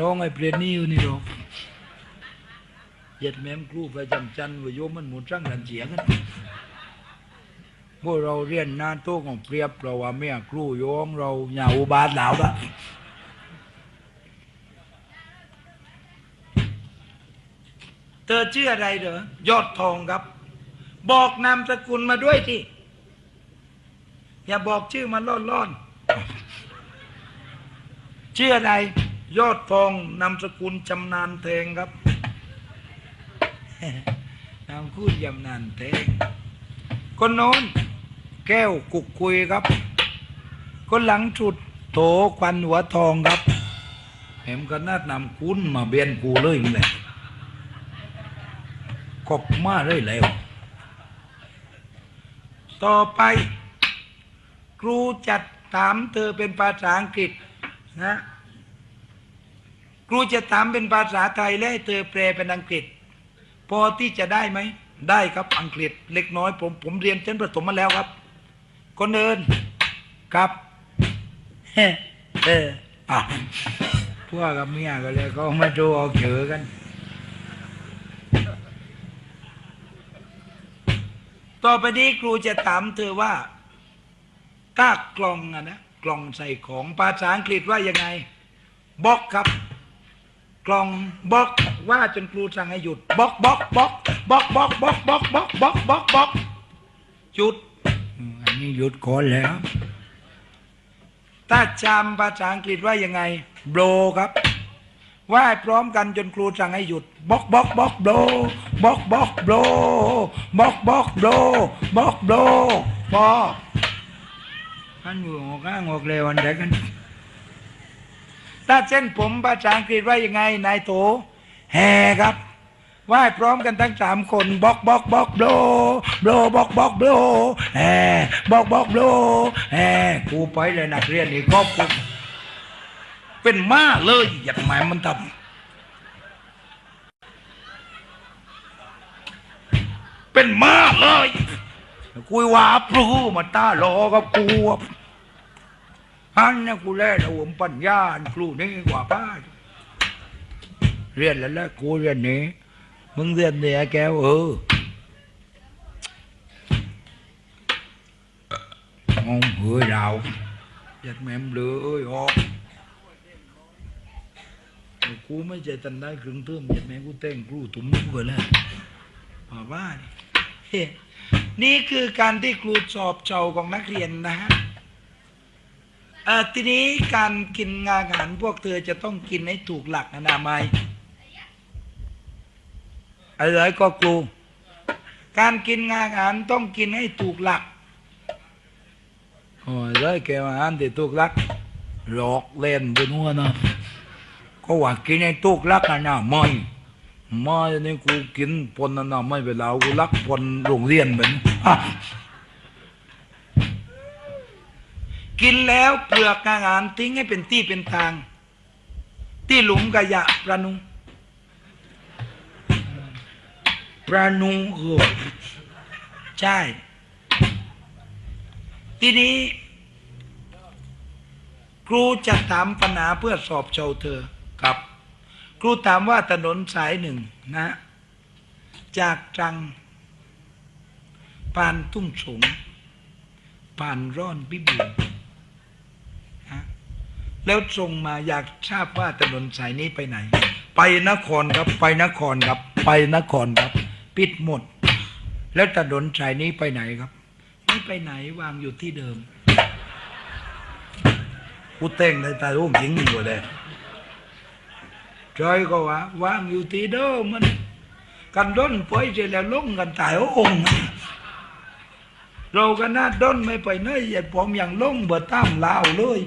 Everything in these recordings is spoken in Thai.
ร้องไอ้เปรตนี่อยู่นี่หรอกเหย็ดแม่มครูประจำจันว่าโยมมันหมุนร่างกันเสียกันพวกเราเรียนหน้าโต๊ะของเปรียบเราว่าแม่ครูโยงเราอย่าอุบาทหลาวละเธอชื่ออะไรเหรอยอดทองครับ บอกนามสกุลมาด้วยที่อย่าบอกชื่อมันล่อนๆชื่ออะไร ยอดทองนามสกุลจำนานเทงครับนามคูดยำนานเทงคนโน้นแก้วกุกคุยครับ คนหลังจุดโถควันหัวทองครับเห็นก็นาดนำคุ้นมาเบียนกูเลยมึงเลยกบมาเลยแล้ว ต่อไป ครูจัดถามเธอเป็นภาษาอังกฤษนะ ครูจะถามเป็นภาษาไทยและให้เธอแปลเป็นอังกฤษ พอที่จะได้ไหม ได้ครับอังกฤษเล็กน้อยผมผมเรียนชั้นประถมมาแล้วครับ คนเดินครับเฮ้เอออะพวกกับเมียก็เลยก็มาดูเอาเจอกันต่อไปนี้ครูจะถามเธอว่าถ้ากล่องอะนะกล่องใส่ของภาษาอังกฤษว่ายังไงบล็อกครับ กล่องบล็อกว่าจนครูสั่งให้หยุดบล็อกบล็อกบล็อกบล็อกบล็อกบล็อกบล็อกบล็อกบล็อกบล็อกบล็อกหยุดอันนี้หยุดก่อนแล้ว ถ้าจำภาษาอังกฤษว่ายังไงโบรครับว่าให้พร้อมกันจนครูสั่งให้หยุดบล็อกบล็อกบล็อกโบรบล็อกบล็อกโบรบล็อกบล็อกโบรบล็อกโบรพอขันอยู่งอกอ้างอกเลวันเด็กกัน ถ้าเส้นผมภาษาอังกฤษว่ายังไงนายโถแห่ครับไหว้พร้อมกันทั้งสามคนบล็อกบล็อกบล็อกโบลโบลบล็อกบล็อกโบลแห่บล็อกบล็อกโบลแห่กูไปเลยนักเรียนนี่ครอบกูเป็นม้าเลยอย่าทำไมมันทำเป็นม้าเลยกูว่าพลูมาตาโลกับกู อะฮันนี่กูแล่ระวมปัญญาครูนี่กว่าป้าเรียนแล้วแหละกูเรียนนี้มึงเรียนเนี่ยแก้วเออมองเฮ้ยดาวยัดแม่มเลยเอ้ยออกกูไม่ใจตันได้ครึ่งเติมยัดแม่กูแต่งครูตุ้มกูกันแล้วป่าบ้านี่นี่คือการที่ครูสอบเจ้าของนักเรียนนะฮะ ทีนี้การกินอาหารพวกเธอจะต้องกินให้ถูกหลักอนามัยอะไรก็ครูการกินอาหารต้องกินให้ถูกหลักโอ้ยเลยแกอาหารที่ถูกหลักหลอกเล่นบนหัวนะก็ว่ากินให้ถูกหลักอนามัยมาเนี่ยกูกินปนนั่นนะไม่เป็นไรกูรักปนโรงเรียนเหมือนอะ กินแล้วเปลือกอาหารทิ้งให้เป็นที่เป็นทาง ที่หลุมขยะประนุประนุเออใช่ ทีนี้ ครูจะถามปัญหาเพื่อสอบเชาเธอครับ ครูถามว่าถนนสายหนึ่งนะ จากตรังผ่านทุ่งสงผ่านร่อนพิบูล แล้วตรงมาอยากทราบว่าถนนสายนี้ไปไหน ไปนครครับไปนครครับ ไปนครครับ ปิดหมด แล้วถนนสายนี้ไปไหนครับ ไม่ไปไหนวางอยู่ที่เดิมกูเต้งในตาลูกหญิงอยู่เลย trời có quá vang อยู่ที่เดิมมันกันด้นปเสร็จแล้วลงกันตายโองเรากันน่าด้นไม่ไปไหนอย่าผมอย่างลงเบอร์ตามลาวเลย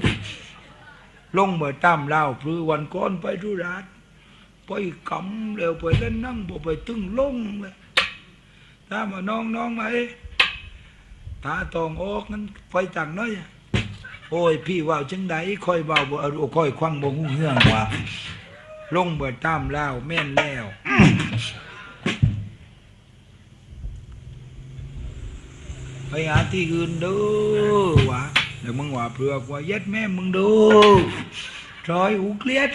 ลงเบอร์ตามลาวพรือวันก่อนไปธุระไปกำแล้วไปเล่นนั่งบ่ไปตึงลงเลยถ้ามาน้องน้องไหมตาตองออกนั้นไปจากน้อยโอ้ยพี่ว่าวจังใดคอยเบาบ่เอาคอยควังบ่งูเงื่องว่าลงเบิดตามเล่าวแม่นแล้วไปหาที่อื่นดูวะ เดี๋ยวมึงว่าเผือกว่าเย็ดแม่มึงดูจอยหูเครียด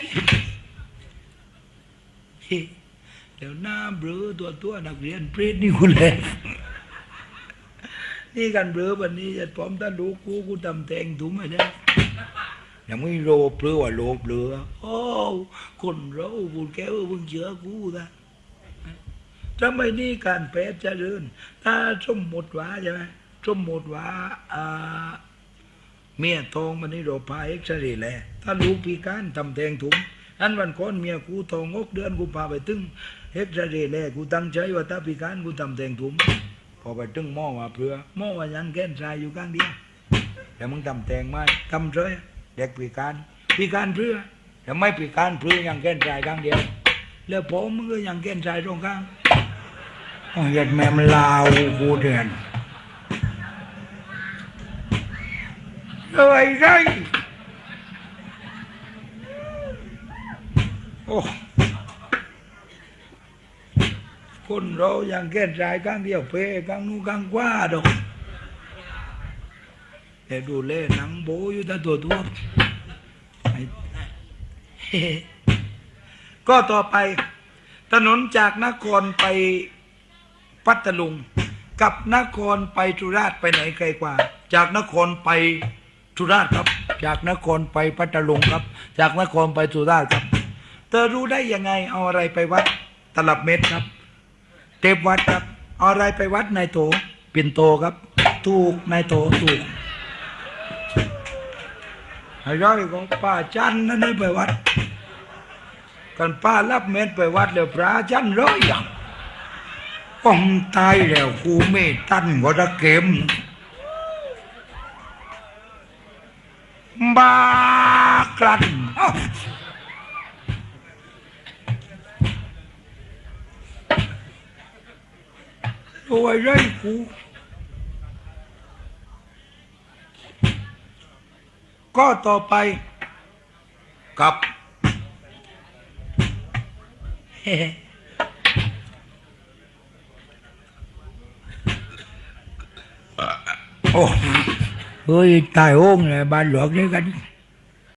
เดี๋ยวหน้าเบลอตัวตัวนักเรียนเปรตนี่คุณเลยนี่กันเบลอวันนี้จะพร้อมท่านรู้กูกูทำแทงถุงไม่ได้ยังไม่โลเปลือว่าโลเปลือโอ้คนเราพูดแก้วเพิ่งเชื่อกูนะทำไมนี่การแพทย์เจริญถ้าสมมติว่าใช่ไหมสมมติว่าอ่า เมียทองมันนี่เราพาเอ็กซเรย์แลถ้าลูกพิการทำแทงถุงอันวันก่อนเมียกูทองงกเดือนกูพาไปตึงเอ็กซเรย์แลกูตั้งใจว่าถ้าพิการกูทำแทงถุงพอไปตึงหม้อว่าเพื่อหม้อว่ายังแก้นชายอยู่ข้างเดียวแต่มึงทำแทงไหมทำเฉยเด็กพิการพิการเพื่อแต่ไม่พิการเพื่อยังแก้นชายข้างเดียว แล้วผมมึงก็ยังแก้นชายตรงข้างอ้าวเหยัดแม่มลาวกูเดือน อะไรไรโอ้คนเราอยังแก้ใจข้างเดียวเพข้างนู้นข้างกว่าดอกแต่ดูเล่หนังโบอยู่แต่ตัวตัวไอ้เฮ้ก็ต่อไป ถนนจากนครไปพัทลุง กับนครไปสุราษฎร์ไปไหนไกลกว่า จากนครไป สุราษฎร์ครับ จากนครไปพัทลุงครับ จากนครไปสุราษฎร์ครับ เธอรู้ได้ยังไงเอาอะไรไปวัดตลับเม็ดครับ เทปวัดครับเอาอะไรไปวัดนายโตปิ่นโตครับ ถูกนายโตถูกไอ้ร้อยก็ป้าจันนั่นนี่ไปวัดกันป้ารับเม็ดไปวัดแล้วพระจันร้อยอย่างก้องตายแล้วคูเมตตันก็ตะเข็ม บากลันอ้าวตัวไรกูก็ต่อไปกับเฮ้โอ้ เฮ้ยตายโอ่